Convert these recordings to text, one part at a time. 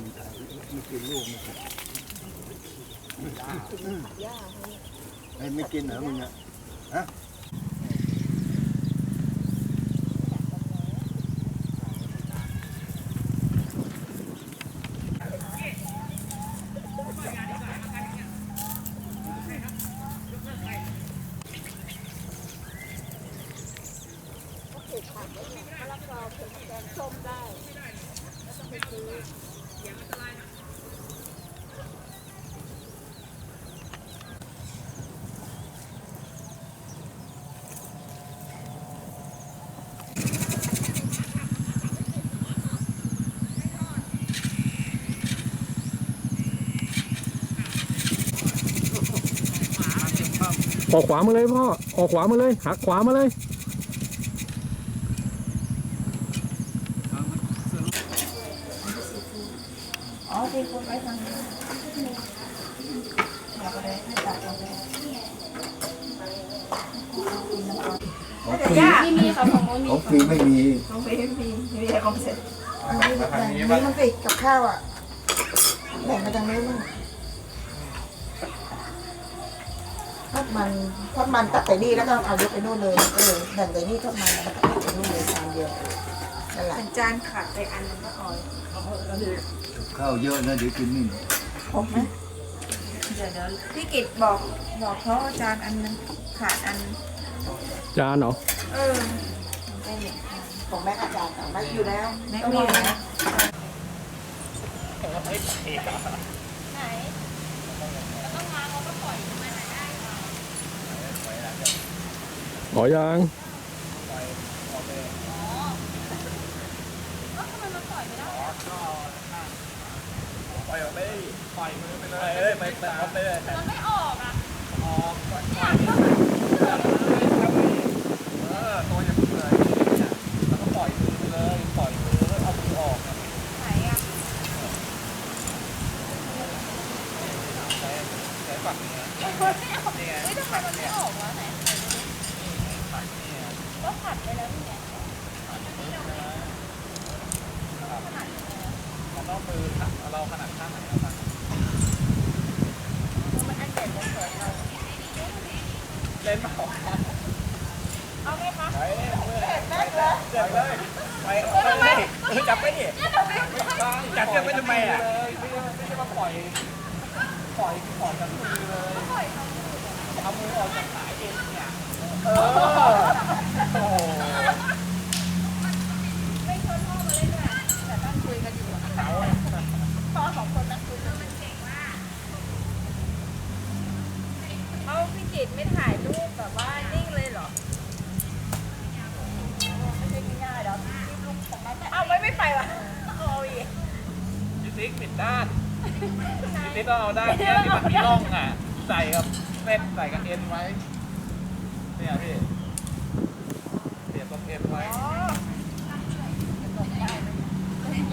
นไข่ไม่กินลูกมันไม่กินเหรอมึงอะฮะ ออกขวามาเลยพ่อ ออกขวามาเลย หักขวามาเลยอ๋อเป็นคนไว้ทางนี้อยากอะไรให้ตัดเอาเลยของฟรีที่มีค่ะของโมมีของฟรีไม่มีของฟรีไม่มีไม่มีแต่ของเสร็จอันนี้แบ่งนี้มันสิกับข้าวอะแบ่งมาทางนี้มั้ง มันทอดมันตัดไปนี่แล้วก็เอายกไปนู่นเลยเออแบ่งไปนี่ทอดมันแล้วก็ตัดไปนู่นเลยชามเดียวนั่นแหละเป็นจานขาดไปอันนึงก็ออยข้าวเยอะนะเดี๋ยวกินไม่หมดครบไหมเดี๋ยวเดี๋ยวพี่กิตบอกบอกเขาว่าจานอันนึงขาดอันนึงจานเหรอเออได้หนึ่งอันของแม่อาจารย์ของแม่อยู่แล้วแม็กมีอยู่น อ๋อยังปล่อยออกไปปล่อยมือไปเลยเอ้ยไปแต่เอาไปเลยมันไม่ออกอะออกปล่อยปล่อยเออตัวอย่าเพิ่งเลยแล้วก็ปล่อยมือไปเลยปล่อยมือเอามือออกไหนอะใช้ฝั่งนี้นี่ไงเฮ้ยทำไมมันไม่ออกวะไหนฝั่งนี้ไง ก็ผัดไปแล้วนี่ไงเราต้องมือเราขนาดข้างไหนเราตั้มันอันเด็ดจะสวยเราเล่นเปล่าเอาไหมคะไปเลยมือไปเลยเจ็บเลยไปไปเลยเออจับไปดิจับจับไปทำไมอะไม่ใช่ไม่ใช่มาปล่อยปล่อยปล่อยจากมือเลยเอามือออกจากขายเองเนี่ย เออโอ้โหไม่ชวนพ่อมาเล่นด้วยแต่นั่งคุยกันอยู่อะพ่อสองคนนั่งคุยกันมันเก่งมากเอาพี่จิตรไม่ถ่ายรูปแบบว่านิ่งเลยเหรอไม่ใช่ง่ายๆหรอกรีบลุกจากนั้นเอาไม่ไม่ไปวะเอาอีกพี่ติ๊กปิดด้านพี่ติ๊กต้องเอาด้านเนี้ยที่มันมีร่องอะ ใส่กับเส้นใส่กับเอ็นไว้ เนี่ยพี่เสียบตรงเอ็นไว้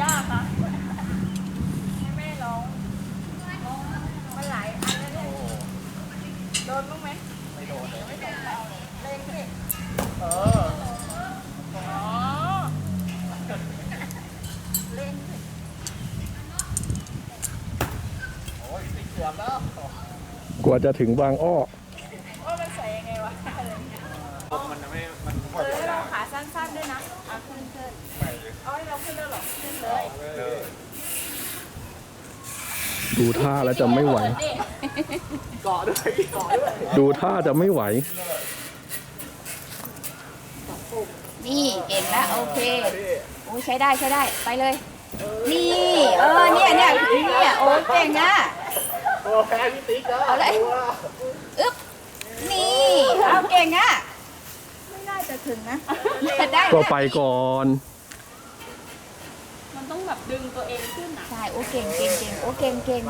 ยากนะให้แม่ร้องมันหลายอันแล้วเนี่ยโดนบ้างไหมไม่โดนเลยไม่โดนเราเลยเล่นสิเอออ๋อเล่นสิโอ้ยติ๊กเกือบแล้วกว่าจะถึงบางอ้อ ว่ามันใส่ยังไงวะอะไรเนี่ย มันจะไม่ มัน เออเราขาสั้นๆด้วยนะเอาขึ้นขึ้น ไม่ เลยเอาให้เราขึ้นแล้วเหรอขึ้นเลยเลยดูท่าแล้วจะไม่ไหว เกาะด้วยเกาะด้วยดูท่าจะไม่ไหว นี่เก่งแล้วโอเคโอ้ใช้ได้ใช้ได้ไปเลย นี่เออเนี่ยเนี่ยเนี่ยโอ้เก่งอะโอ้แพ้พี่ติ๊กแล้วเอาเลยอึ๊บนี่เอาเก่งอะไม่น่าจะถึงนะได้ก็นะไปก่อนมัน ต้องแบบดึงตัวเองขึ้นอะ ใช่ โอ้เก่งเก่งเก่งโอ้เก่งเก่ง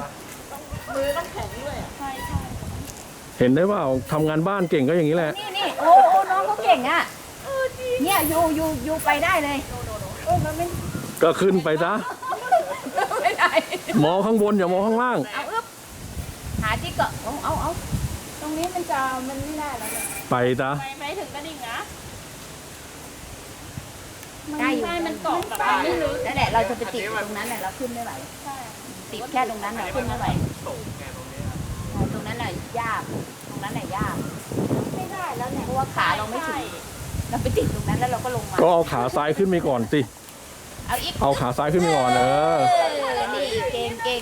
มือต้องแข็งด้วยอะ ใช่ใช่เห็นได้เปล่าทำงานบ้านเก่งก็อย่างนี้แหละ นี่นี่โอ้โอ้น้องเขาเก่งอะเนี่ยอยู่อยู่อยู่ไปได้เลยเออมันไม่ก็ขึ้นไปซะไม่ได้มองข้างบนอย่ามองข้างล่าง เอาอึ๊บหาที่เกาะเอาเอาเอาตรงนี้มันจะมันไม่ได้แล้วเนี่ยไปซะไปไปถึงกระดิ่งนะ ได้อยู่ใช่มันเกาะแบบมันไม่ลึกนั่นแหละเราจะไปติดตรงนั้นแหละเราขึ้นไม่ไหวใช่ติดแค่ตรงนั้นแหละขึ้นไม่ไหวสูงแกตรงนี้ใช่ตรงนั้นแหละยาก ตรงนั้นแหละยากไม่ได้แล้วเนี่ยเพราะว่าขาเราไม่ถึงเราไปติดตรงนั้นแล้วเราก็ลงมาก็เอาขาซ้ายขึ้นไปก่อนสิเอาอีกเอาขาซ้ายขึ้นไปก่อนเออเออนี่เก่งเก่ง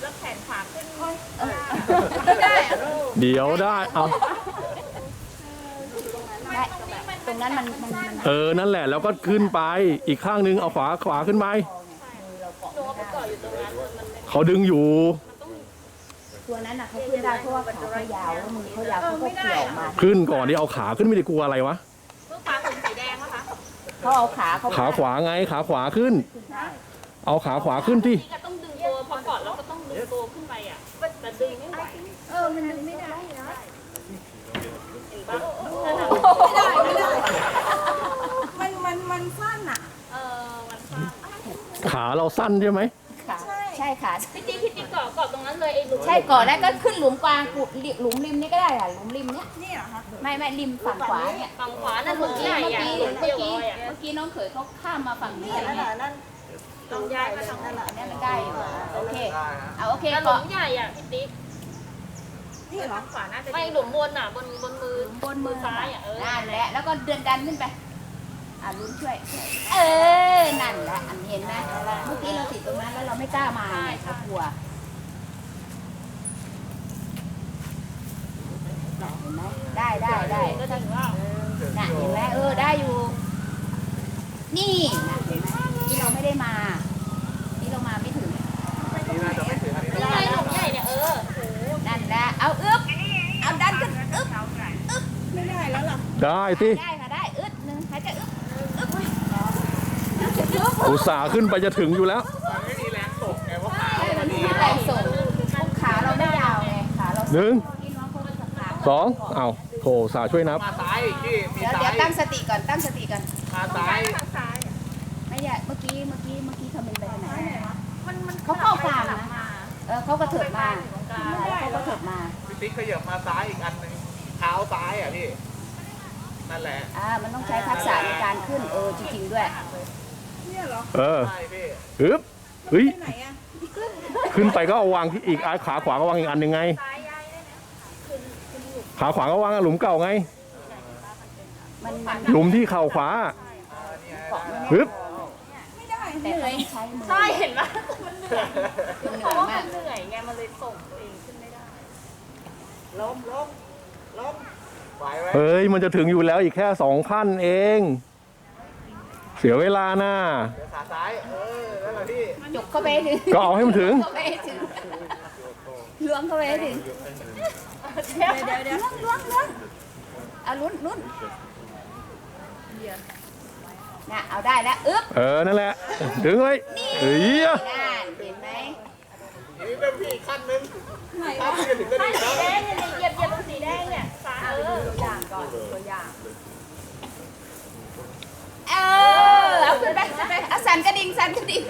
แล้วแขนขาขึ้นค่อยเออไม่ได้อะเดี๋ยวได้เอาได้ต รงนั้นมันมันมันเออนั่นแหละแล้วก็ขึ้นไปอีกข้างนึงเอาขวาขวาขึ้นไปหนูเอาไปเกาะอยู่ตรงนั้นมันมันไม่เขาดึงอยู่ ตัวนั้นน่ะเขาขึ้นได้เพราะว่าขาเขายาวแล้วมือเขายาวเขาก็เกี่ยวมาขึ้นก่อนดิเอาขาขึ้นไม่ได้กลัวอะไรวะเพิ่งปลาถุงสีแดงวะคะเขาเอาขาเขาขาขวาไงขาขวาขึ้นขึ้นได้เอาขาขวาขึ้นที่นี่ก็ต้องดึงตัวพอเกาะแล้วก็ต้องดึงตัวขึ้นไปอะแต่ดึงไม่ไหวเออมันไม่ได้นะเห็นปะ ไม่ได้ไม่ได้ มันมันมันสั้นอะ เออมันฟาด ขาเราสั้นใช่ไหมขาใช่ขาพี่ติ๊กพี่ติ๊กเกาะเกาะตรงนั้นเลยไอ้หลุมใช่ก่อนแล้วก็ขึ้นหลุมกวางกุดหลุมริมนี่ก็ได้ค่ะหลุมริมเนี้ยนี่เหรอคะไม่ไม่ริมฝั่งขวาเนี่ยฝั่งขวานั่นั่นนหลุเมื่อมกี้ใหญ่เมื่ออะกี้หลุมเมื่เดีอยวกี้เลยอะเมื่อกี้น้องเขยเขาข้ามมาฝั่งนี้นี่อะไรนั่นแหละเงี้ยนั่นลำไยมาทางนั่นแหละอันนี้มันได้อยู่โอเคได้ฮะเอาโอเคแต่หลุเกาะมใหญ่อะพี่ติ๊กนี่เหรอขวาน่าจะไม่หลุมบนอะบนบนมือ บนมือซ้ายอะเออนั่นแหละแล้วก็เดินดันขึ้นไปอะลุ้นช่วยเออนั่น ต้าไม่กล้ามาไงเรากลัวน่เห็นไหมได้ได้ได้ก็ถึงว่าน่ะเห็นไหมเออได้อยู่ นี่น่ะเห็นไหมที่เราไม่ได้มา ที่เรามาไม่ถึงนี่น่าจะไม่ถึงอันนี้นี่ไงหลุมใหญ่เนี่ยเออนั่นแหละเอาอึ๊บเอาดันขึ้นอึ๊บไม่ได้แล้วล่ะได้ที่ได้ค่ะได้อึดหนึ่งหายใจอึ๊บอึ๊บอุตส่าห์ขึ้นไปจะถึงอยู่แล้ว ใช่มัมันนดีมีแรงส่งขาเราไม่ยาวไงขาเราหนึ่งที่น้องเขาจะขาสองเอาโถสาช่วยนับมาซ้ายอีกที่มีเดี๋ยวซ้าเดี๋ยวยตั้งสติก่อนตั้งสติก่อนมาซ้ายไม่ใช่เมื่อกี้เมื่อกี้เมื่อกี้ทำเป็นไปทางไหนมันมันเขาเข้ากลางนะมาเออเขากระเถิบมาตรงกลางแล้วเขากระเถิบมาพี่ติ๊กขยับมาซ้ายอีกอันหนึ่งเท้าซ้ายอะพี่นั่นแหละอ่ามันต้องใช้ทักษะในการขึ้นเออจริงๆด้วยเนี่ยเหรอเออใช่พี่อึ๊บเฮ้ย ไหนอะ ขึ้นไปก็เอาวางที่อีกอะขาขวาก็วางอีกอันหนึ่งไง ขาขวาก็วางหลุมเก่าไง มันมันหลุมที่เข่าขวาเกาะไม่แน่ฮึบแต่เขาต้องใช้มือใช่เห็นปะมันเหนื่อยมันเหเพนื่อราะยว่ามามักนเหนื่อยไงมันเลยส่งตัวเองขึ้นไม่ได้ล้มล้มล้มไหวไหมเฮ้ยมันจะถึงอยู่แล้วอีกแค่สองขั้นเอง เสียเวลานะเดี๋ยวขาซ้าย เออนั่นแหละพี่จกเข้าไปให้ถึงก็เอาให้มันถึง เข้าไปให้ถึงล้วงเข้าไปให้ถึงเดี๋ยวเดี๋ยวเดี๋ยวล้วงล้วงล้วงเอาลุ้นลุ้นน่ะเอาได้แล้วอึ๊บเออ นั่นแหละ ถึงเลยเฮ้ยนั่นเห็นไหมนี่เป็นพี่อีกขั้นหนึงขั้นที่จะถึงก็ดีสีแล้วแดงเนี่ยเหยียบเหยียบตรงสีแดงเนี่ยซ้ายเออตัวอย่างก่อนตัวอย่างเออ เอาขึ้นไปขึ้นไปเอาสั่นกระดิ่งสั่นกระดิ่ง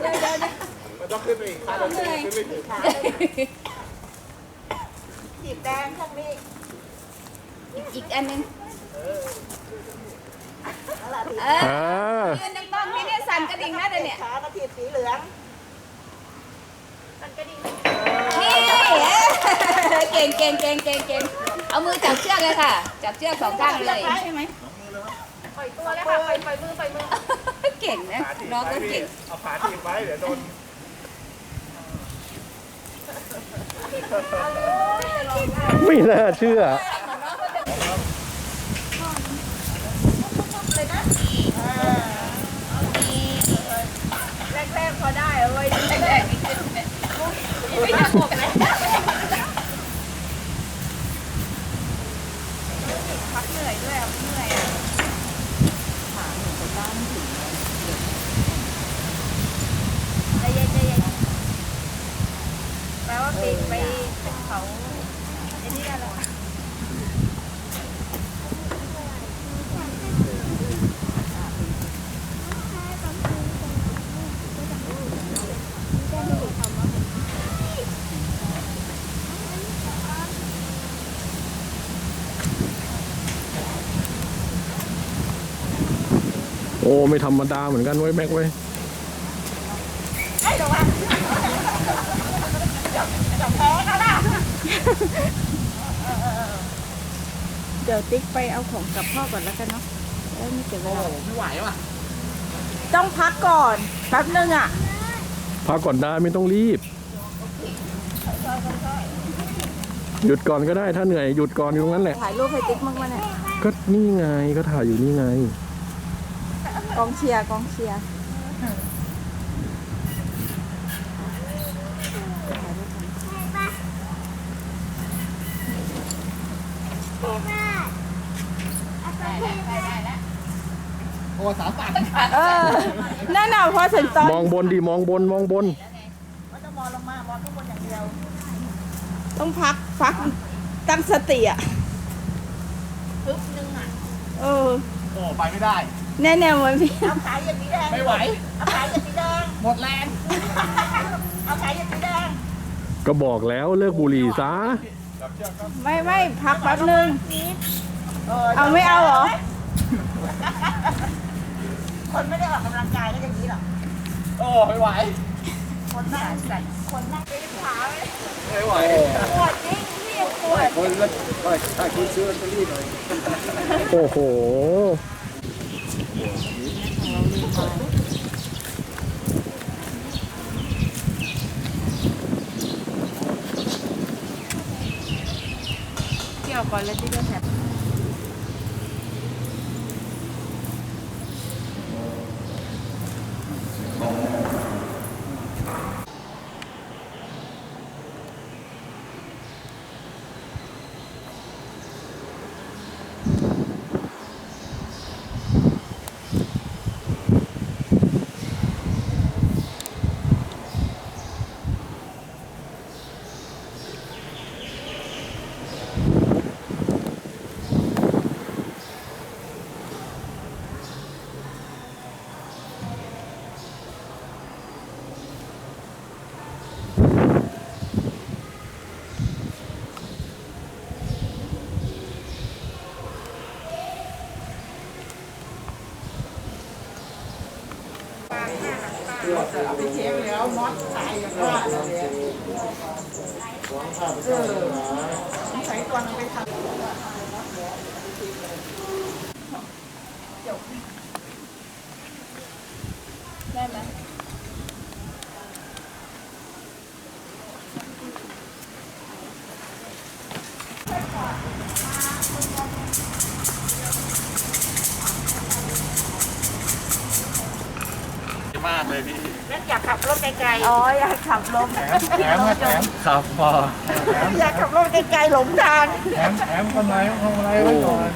เดี๋ยวเดี๋ยวเดี๋ยวมันต้องขึ้นไปอีกขั้นหนึงขึ้นไม่ถึงจีบแดงข้างนี้อีกอันหนึงนั่นแหละถีบเอเอออยืนตรงๆนี่เนี่ยสั่นกระดิ่งนะเดี๋ยวเนี่ยขาก็ถีบสีเหลืองมันก็ดีนี่เก่งเก่งเก่งเก่งเก่งเอามือจับเชือกเลยค่ะ จับเชือกสองข้างเลย ใช่ไหมปล่ อยตัวเลยค่ะปล่อยปล่อยมือปล่อยมือเก่งนะขาถีบน้องไว้ก็พี่เก่งเอาขาถีบไว้เดี๋ยวโดนไม่น่าเชื่อ แรกๆพอได้เอาไว้แรกๆนี่ขึ้นเนี่ยไม่จะหกเลยพักเหนื่อยด้วยอะเหนื่อยอะ ขาหนูจะต้านถึงใจเย็นใจเย็นแปลว่าปีไปเป็นเขาไอ้นี่อะไร โอ้ไม่ธรรมดาเหมือนกันเว้ยแม็กเว้ยเดี๋ยวติ๊กไปเอาของกับพ่อก่อนแล้วกันเนาะแล้วไม่เก็บเวลาไม่ไหวว่ะ ต้องพักก่อนแป๊บนึงอะ พักก่อนได้ไม่ต้องรีบ หยุดก่อนก็ได้ถ้าเหนื่อยหยุดก่อนอยู่ตรงนั้นแหละ ถ่ายรูปให้ติ๊กมั้างวะเนี่ย ก็นี่ไงก็ถ่ายอยู่นี่ไง กองเชียร์กองเชียร์โอ้สามฝั่งเออนั่นน่ะพอถึงตอนมองบนดีมองบนมองบน ก็จะมองลงมามองข้างบนอย่างเดียว ต้องพักพักตั้งสติอะพึบนึงอะ เออ โอ้ไปไม่ได้ แน่ๆเหมือนพี่เอาขายอย่างสีแดงไม่ไหว เอาขายอย่างสีแดงหมดแรง เอาขายอย่างสีแดงก็บอกแล้วเลิกบุหรี่ซะ ไม่ไม่พักแป๊บนึง เออเอาไม่เอาเหรอ คนไม่ได้ออกกำลังกายก็อย่างนี้หรอกโอ้ไม่ไหว คนนั่งใส่คนนั่งไปขาไว้ไม่ไหวปวดจริงพี่ยังปวดคนละไปถ้าคุณซื้อลอตเตอรี่หน่อยโอ้โห เกี่ยวก่อนแล้วที่จะแถบ เอาไปเช็คแล้วมอสตายอย่างว่าเลยเออสงสัยตอนไปทำ ได้ไหม มากเลยพี่ นั่นอยากขับรถ ไกลอ๋ออยากขับลมแถมแถมแถมครับพอๆอยากขับรถไกลๆหลงทาง แถมแถมกำไรกำไรไว้ก่อน